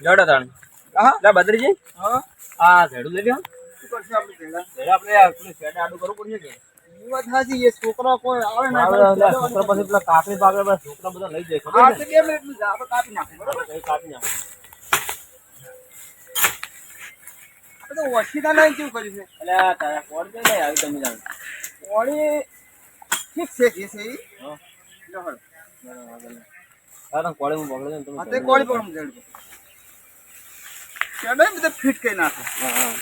જડો ત્રણ હા? બદરીજી. હા? આ ઝેડું લઈ લ્યો. શું કરશે આપણે આપણે શેડ આડું કરવું પડશે કે? ઈ વાત સાચી, એ છોકરો કોઈ આવે ને આપણે આપણે ઓલા છોકરા પછી પેલા કાકડી બાકડી છોકરા બધા લઈ જાય ખબર બે મિનિટનું આપણે કાપી નાખું, બરોબર? કાપી નાખો તો ઓછીતા નહીં કેવું કર્યું છે? એટલે તારા કોણ છે ને આવી તમે જાણો ઓળી ઠીક છે જે છે હા. પકડે તમે પકડ. શેડો એમ ફિટ કરી નાખો. હા, હા.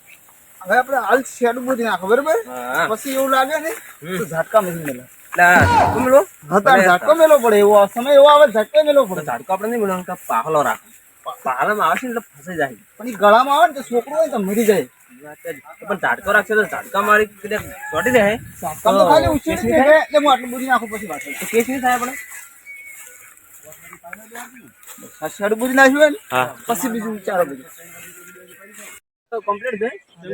હવે આપણે હાલ શેડો બુધી નાખો બરોબર? પછી એવું લાગે ને. તો ઝાટકા મેલો? મેળવો? હા ઝાટકો પડે એવો સમય એવો આવે ઝાટકો મેલો પડે. ઝાટકો આપણે નહીં મેળવવાનું, કાં પાહલો રાખો. પાહલામાં છે ને ફસાઈ જાય. પણ એ ગળામાં આવે ને તો છોકરો હોય તો મરી જાય. પણ ઝાટકો રાખશે તો ઝાટકા મારી કદાચ ચોટી રહે ખાલી ઉછેરી જ દે એટલે હું આટલું બધું નાખું પછી વાત કેસ નહીં થાય આપણે? આ શેડો નાખ્યું હોય ને? પછી બીજું વિચારો બધું. કમ્પ્લીટ છે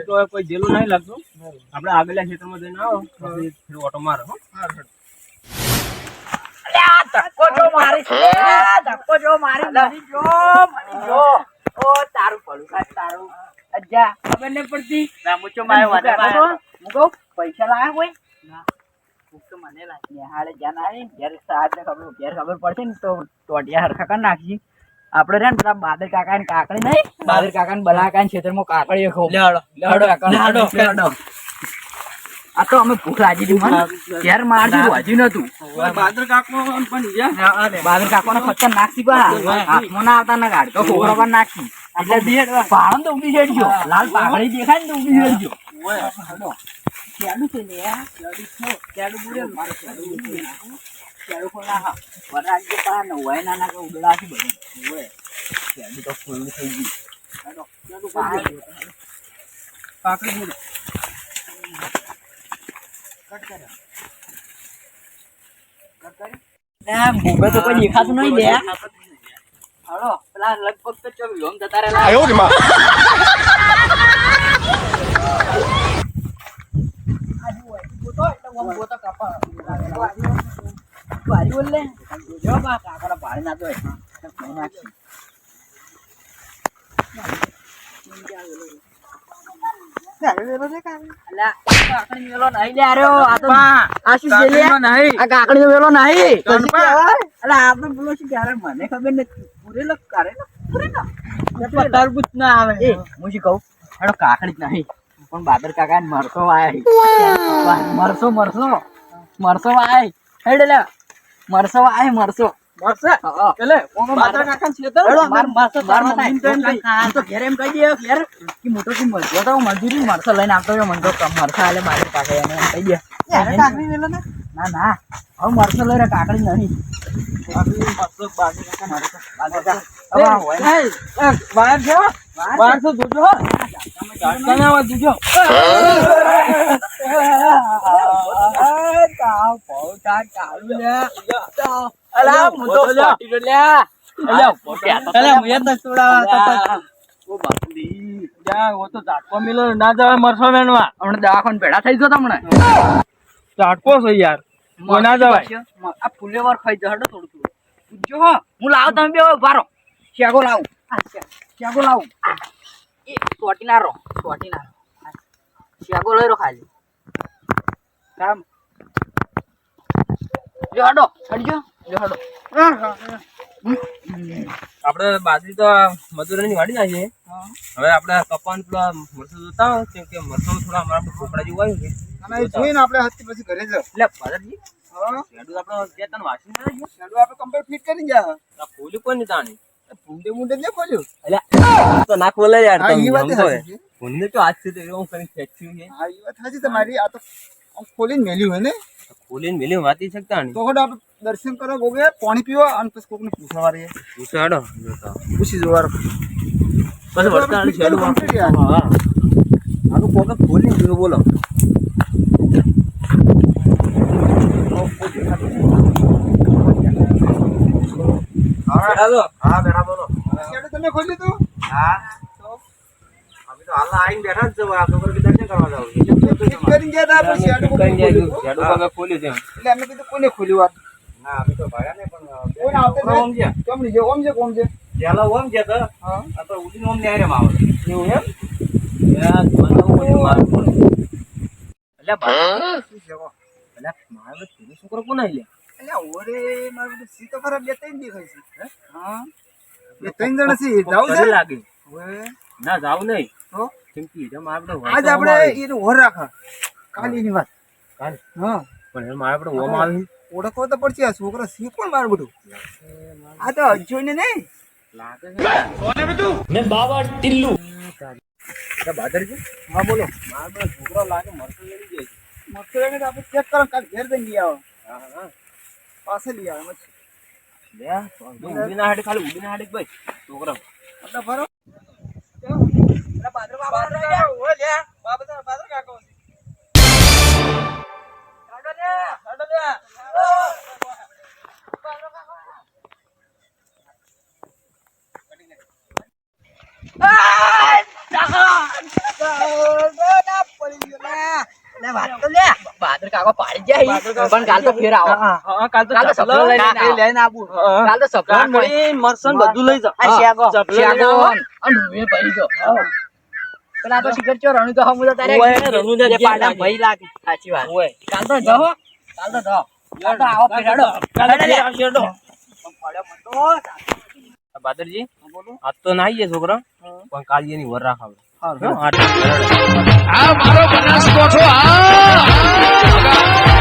જેમ કોઈ જેલું નહીં લાગતું. આપણે આગળના ખેતરમાં જઈને આવો. પછી ઓટો મારો ધક્કો જો મારી. ધક્કો જો મારી. મરી જો મરી જો ઓ તારું પડું કાઢ તારું. અજા ખબર નહીં પડતી. ના મુચો મારે વાદે મુકો પૈસા લાયા કોઈ? ના. તો મને લાગી હાલે જ્યાં આવી ઘેર સાહેબ ખબર ઘેર ખબર પડશે ને તો ટોટિયા હરખા કરી નાખી આપણે રે ને પેલા બાદર કાકા ને કાકડી નહીં બાદર કાકા ને બલા કાકા ખેતરમાં કાકડી ખો લેહાડો, લેહાડો, લેહાડો, લેહાડો. આ તો અમે ભૂખ લાગી હતી મને. ઘેર મારજી હજી નતું બાદર કાકો પણ યા બાદર કાકોને ખતર નાખી પા હાથમાં ના આવતા ના ગાડી તો છોકરો પર નાખી. એટલે બે પાડો તો ઊભી છેડજો લાલ પાઘડી દેખાય ને તો ઊભી છે ને? કેડું છો? કેડું બુરે મારે કેડું ઊભી નાખું. કેડું કોઈ ના હા. વરાળ પા ને હોય ના ના કે ઉડડા છે બધું. હોય. કેડું તો ફૂલ થઈ બોલો જતા રહેલા ભારી બોલ લે જો બા કાકડા ભારી ના તો કાકડી મેલો નહીં લે આર્યો આ તો આ શું છે લે આ કાકડી મેલો નહીં અલા આપણે બોલો શું ક્યારે મને ખબર નથી. પૂરેલો કરે તરબૂચ ના આવે. હું શું કહું? હેડો કાકડી જ નહીં. પણ બાદર કાકા ને મરસો વાય. મરસો મરસો. મરસો વાય. હેડ લે મરસો વાય મરસો. મળશે એટલે બાદર કાકા છે તો માર મરસો માર તારમાં તો ઘેર એમ કહી દે ઘેર કે મોટો થી મરસો તો મજૂરી મરસો લઈને આવતો રહ્યો મને તો કમ મરસા આલે મારી પાસે એને એમ કહી દે ના ના હવે મરસો લઈને કાકડી નહીં હોય બહાર છે બહાર તો જોજો હો. જોજો. અલા, હું તો સોટી તો લ્યા. અલા, અલા, મુયે તો છોડાવા ઓ બાપુડી. જા, ઓ તો ઝાટકો મેલો ને જવાય મરસો વેણવા. હમણાં દવાખાને ભેળા થઈ ગયો તમને ઝાટકો છે યાર. કોઈ ના જવાય. આ ફુલેવર ખાઈ જશે હડો થોડું થોડું. પૂછજો હો લાવું તમે બે ઊભા શેગો લાવું. શેગો. લાવું. એ સોટી ના રહો સોટી ના શેગો લઈ રહો ખાલી. કામ જો હડો હડજો. જો હડો આપણે બાજરી તો મજૂરની વાડી નાખીએ હવે આપડે કપાન પેલા મરસો જોતા હોય કેમ કે મરસો થોડા અમારા છોકરા જેવું આવ્યું છે અને જોઈને આપણે હાથથી પછી ઘરે જાઓ. એટલે ભરતજી હા. આપણે વાસી ના આપણે complete fit કરીને ગયા. ખોલ્યું કોઈ નહીં તાણી ભૂંડે ભૂંડે ને ખોલ્યું. એટલે તો યાર હા, તમે સમજો છે. તો આજ સુધી એવું કરી ખેંચ્યું છે હા, વાત સાચી તમારી. આ તો ખોલીને મેલ્યું હોય ને ખોલીને મેલ્યું વાતી શકતા નહીં તો આપણે દર્શન કરવા ગોગે પાણી પીવા અને પછી કોકને પૂછવા વાળીએ. પૂછાડો પૂછી જોવા. પછી કરી complete યાર. હા આનું કોકે ખોલી જોયું બોલો. હા બેઠા બોલો. તમે ખોલ્યું તું? હા. કરીને ગયા તા, પણ શેડો ખોલ્યું છે એટલે અમે કીધું કોને ખોલ્યું? ના અમે તો ભાડ્યા ને પણ આવતે ઓમ છે. કેમ નહીં? ઓમ છે, છે? જેલા ઓમ તો હા. તો ઉડીને ઓમ ન્યાયમાં આવે. એવું એમ? યાર, પડે. અલ્યા, શું છે? અલ્યા, મારો છોકરો કોણ આઈ લે? અલ્યા ઓરે મારું બધું સી તો ખરા બે ત્રણ દેખાય છે. હે? બે ત્રણ જણા છે જાવ છે? લાગે. ના જાવ નહીં. તો? કેમ કે હીરા મારા આજ આપણે એનું ઓર રાખા. કાલીની વાત. કાલે? હા. પણ એ મારા બધો ઓમ આવે. ઓળખવો તો પડશે આ છોકરો સી કોણ મારું બધું? આ તો જોઈને નહીં. લાગે છે. અલ્યા, બાદરજી હા બોલો. મારા બધો છોકરો લાગે મરતો લઈ જાય છે. મસ્ત તો આપણે ચેક કરો કાલ ઘેર જઈને લઈ આવો. હા, હા. પાસે લઈ આવો મસ્ત. લે, ઉડીના હાડે ખાલી ઉડીના હાડે ભાઈ છોકરા ભરો. બાદર રહી લે, બાદર કાકો પાડી જાય. પણ કાલ તો ફેર આવો. કાલ તો તો સપલો લઈને આવો. કાલ તો સપના કાકડી મરસન બધું લઈ આ લઈને શ્યાગો આવો. અને રૂએ પડી ગયો. પેલા તો શિખર ચો રણુ તો હમું તો તારે જે જે પાડા. ભઈ લાગે. સાચી વાત. ઓય. કાલ તો જાઓ કાલ તો જાઓ. કાલ તો આવો ફેર હેડો. કાલે ફેર આવશે હેડો. આ બાદરજી આજ તો ના આવીએ છોકરા. પણ કાલ એની વર રાખાવે જ. આ મારો બનાસકોઠો આ